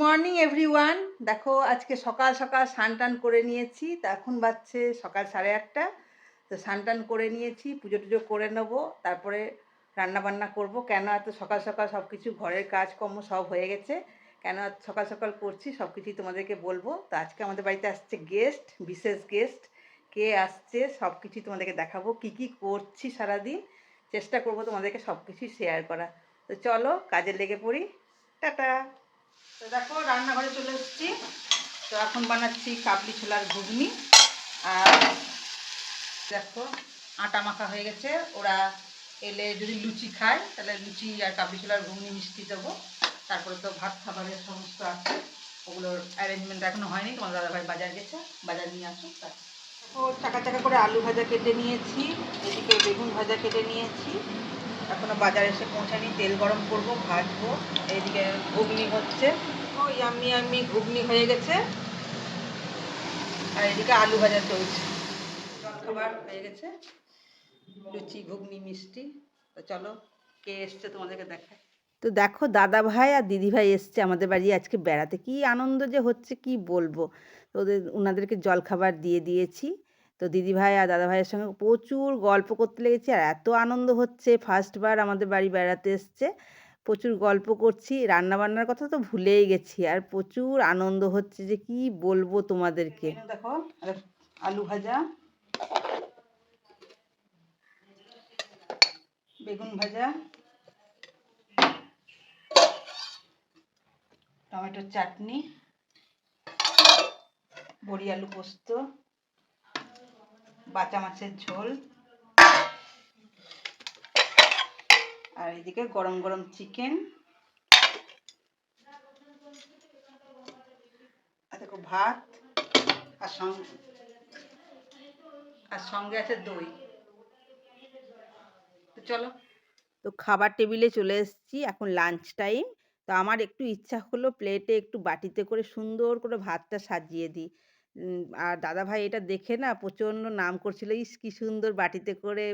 Morning, everyone. দেখো, আজকে সকাল সকাল টান করে নিয়েছি। তা এখন বাজছে সকাল সাড়ে আটটা। তো টান করে নিয়েছি পুজো টুজো করে নেব। তারপরে রান্না বান্না করব। কেন এত সকাল সকাল সব কিছু ঘরের কাজকর্ম সব হয়ে গেছে? কেন সকাল সকাল করছি সব কিছুই তোমাদেরকে বলব। তো আজকে আমাদের বাড়িতে আসছে গেস্ট বিশেষ গেস্ট কে আসছে সব কিছুই তোমাদেরকে দেখাবো। কি কি করছি সারাদিন? চেষ্টা করব তোমাদেরকে সব কিছুই শেয়ার করা তো চলো, কাজে লেগে পড়ি। টাটা! তো দেখো, রান্নাঘরে চলে এসেছি। তো এখন বানাচ্ছি কাবলি ছোলার ঘুগনি। আর দেখো, আটা মাখা হয়ে গেছে। ওরা এলে যদি লুচি খায়, তাহলে লুচি আর কাবলি ছোলার ঘুগনি মিষ্টি দেবো। তারপরে তো ভাত, খাবারের সমস্ত আছে। ওগুলোর অ্যারেঞ্জমেন্ট এখনও হয়নি। তোমার দাদাভাই বাজার গেছে, বাজার নিয়ে আসুক ও চাকা চাকা করে আলু ভাজা কেটে নিয়েছি। এদিকে বেগুন ভাজা কেটে নিয়েছি। এখনও বাজার এসে পৌঁছানি তেল গরম করব, ভাজবো এইদিকে ঘুগনি হচ্ছে। ও ইয়াম্মি ইয়াম্মি ঘুগনি হয়ে গেছে। আর এদিকে আলু ভাজা চলছে। জলখাবার হয়ে গেছে। লুচি, ঘুগনি, মিষ্টি। তো চলো, কে এসছে তোমাদেরকে দেখায়। তো দেখো দাদা ভাই আর দিদি ভাই এসছে আমাদের বাড়ি আজকে বেড়াতে। কি আনন্দ যে হচ্ছে, কি বলব? তো ওদের ওনাদেরকে জলখাবার দিয়ে দিয়েছি। তো দিদিভাই আর দাদাভাইয়ের সঙ্গে প্রচুর গল্প করতে লেগেছি আর এত আনন্দ হচ্ছে। ফার্স্টবার আমাদের বাড়ি বেড়াতে এসছে। প্রচুর গল্প করছি, রান্নাবান্নার কথা তো ভুলেই গেছি। আর প্রচুর আনন্দ হচ্ছে যে কি বলব তোমাদেরকে। দেখো আলু ভাজা, বেগুন ভাজা, টমেটোর চাটনি, বড়ি আলু পোস্ত বাটা মাছের ঝোল। আর এদিকে গরম গরম চিকেন। দেখো ভাত আর সঙ্গে আর সঙ্গে আছে দই। তো চলো। তো খাবার টেবিলে চলে এসেছি, এখন লাঞ্চ টাইম তো আমার একটু ইচ্ছা হলো প্লেটে একটু বাটিতে করে সুন্দর করে ভাতটা সাজিয়ে দিই। আর দাদাভাই এটা দেখে না প্রচণ্ড নাম করছিল, ইস, কি সুন্দর বাটিতে করে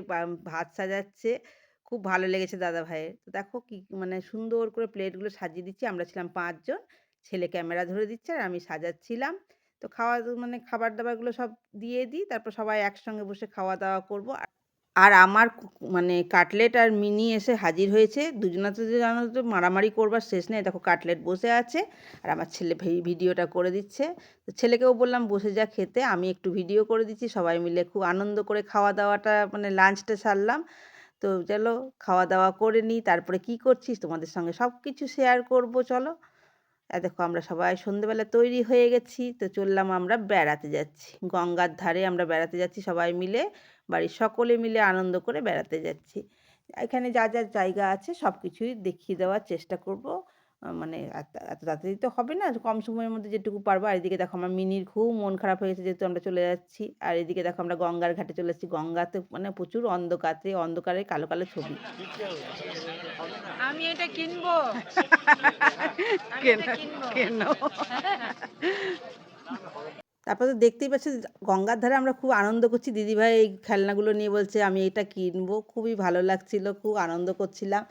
ভাত সাজাচ্ছে। খুব ভালো লেগেছে দাদাভাইয়ের। তো দেখো কি মানে সুন্দর করে প্লেটগুলো সাজিয়ে দিচ্ছি। আমরা ছিলাম পাঁচজন ছেলে ক্যামেরা ধরে দিচ্ছে আর আমি সাজাচ্ছিলাম। তো খাওয়া মানে খাবার দাবারগুলো সব দিয়ে দিই, তারপর সবাই একসঙ্গে বসে খাওয়া দাওয়া করব। আর আমার মানে কাটলেট আর মিনি এসে হাজির হয়েছে। দুজনাতে জানো তো মারামারি করবার শেষ নেই। দেখো কাটলেট বসে আছে আর আমার ছেলে ভিডিওটা করে দিচ্ছে। তো ছেলেকেও বললাম বসে যা খেতে। আমি একটু ভিডিও করে দিচ্ছি। সবাই মিলে খুব আনন্দ করে খাওয়া দাওয়াটা মানে লাঞ্চটা সারলাম। তো চলো খাওয়া দাওয়া করে নিই। তারপরে কি করছিস? তোমাদের সঙ্গে সব কিছু শেয়ার করব। চলো। দেখো আমরা সবাই সন্ধেবেলা তৈরি হয়ে গেছি, তো চললাম আমরা বেড়াতে যাচ্ছি। গঙ্গার ধারে আমরা বেড়াতে যাচ্ছি সবাই মিলে, বাড়ির সকলে মিলে আনন্দ করে বেড়াতে যাচ্ছি। এখানে যা যা জায়গা আছে সব কিছুই দেখিয়ে দেওয়ার চেষ্টা করব। মানে এত তাড়াতাড়ি তো হবে না। কম সময়ের মধ্যে যেটুকু পারব। আর এদিকে দেখো আমার মিনির খুব মন খারাপ হয়ে গেছে যেহেতু আমরা চলে যাচ্ছি। আর এদিকে দেখো আমরা গঙ্গার ঘাটে চলে এসেছি। গঙ্গাতে মানে প্রচুর অন্ধকারে অন্ধকারে কালো কালো ছবি। আমি এটা কিনবো। কেন? কেন? তারপর তো দেখতেই পাচ্ছি গঙ্গার ধারে আমরা খুব আনন্দ করছি। দিদিভাই এই খেলনাগুলো নিয়ে বলছে, আমি এটা কিনবো। খুবই ভালো লাগছিল, খুব আনন্দ করছিলাম।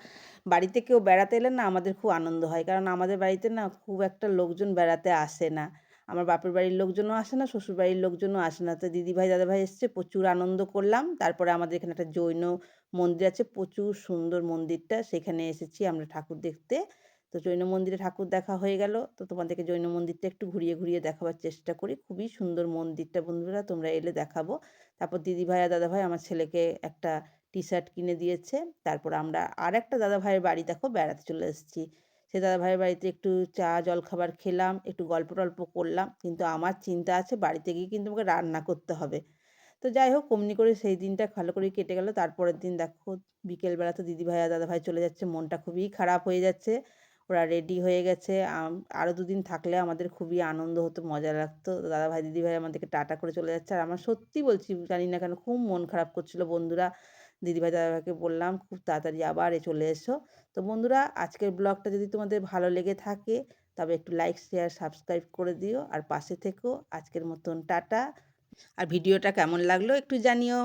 বাড়িতে কেউ বেড়াতে এলে না আমাদের খুব আনন্দ হয়, কারণ আমাদের বাড়িতে না খুব একটা লোকজন বেড়াতে আসে না। আমার বাপের বাড়ির লোকজনও আসে না, শ্বশুর বাড়ির লোকজনও আসে না। তো দিদিভাই, দাদাভাই এসছে, প্রচুর আনন্দ করলাম। তারপরে আমাদের এখানে একটা জৈন মন্দির আছে, প্রচুর সুন্দর মন্দিরটা। সেখানে এসেছি আমরা ঠাকুর দেখতে। তো জৈন মন্দিরে ঠাকুর দেখা হয়ে গেল। তো তোমাদেরকে জৈন মন্দিরটা একটু ঘুরিয়ে ঘুরিয়ে দেখাবার চেষ্টা করি। খুবই সুন্দর মন্দিরটা বন্ধুরা, তোমরা এলে দেখাবো। তারপর দিদিভাই আর দাদাভাই আমার ছেলেকে একটা টি শার্ট কিনে দিয়েছে। তারপর আমরা আর একটা দাদাভাইয়ের বাড়ি দেখো, বেড়াতে চলে এসেছি। সে দাদাভাইয়ের বাড়িতে একটু চা, জলখাবার খেলাম, একটু গল্প টল্প করলাম। কিন্তু আমার চিন্তা আছে বাড়িতে গিয়ে কিন্তু আমাকে রান্না করতে হবে। তো যাই হোক কমনি করে সেই দিনটা ভালো করে কেটে গেল। তারপরের দিন দেখো, বিকেলবেলা তো দিদিভাই আর দাদাভাই চলে যাচ্ছে, মনটা খুবই খারাপ হয়ে যাচ্ছে। ওরা রেডি হয়ে গেছে। আরও দুদিন থাকলে আমাদের খুবই আনন্দ হতো, মজা লাগতো। দাদাভাই, দিদিভাই আমাদেরকে টাটা করে চলে যাচ্ছে। আর আমার সত্যি বলছি, জানি না কেন, খুব মন খারাপ করছিল বন্ধুরা। দিদিভাই, দাদাভাইকে বললাম, খুব তাড়াতাড়ি আবার এ চলে এসো। তো বন্ধুরা, আজকের ব্লগটা যদি তোমাদের ভালো লেগে থাকে, তবে একটু লাইক শেয়ার সাবস্ক্রাইব করে দিও। আর পাশে থেকো। আজকের মতন টাটা। আর ভিডিওটা কেমন লাগল একটু জানিও।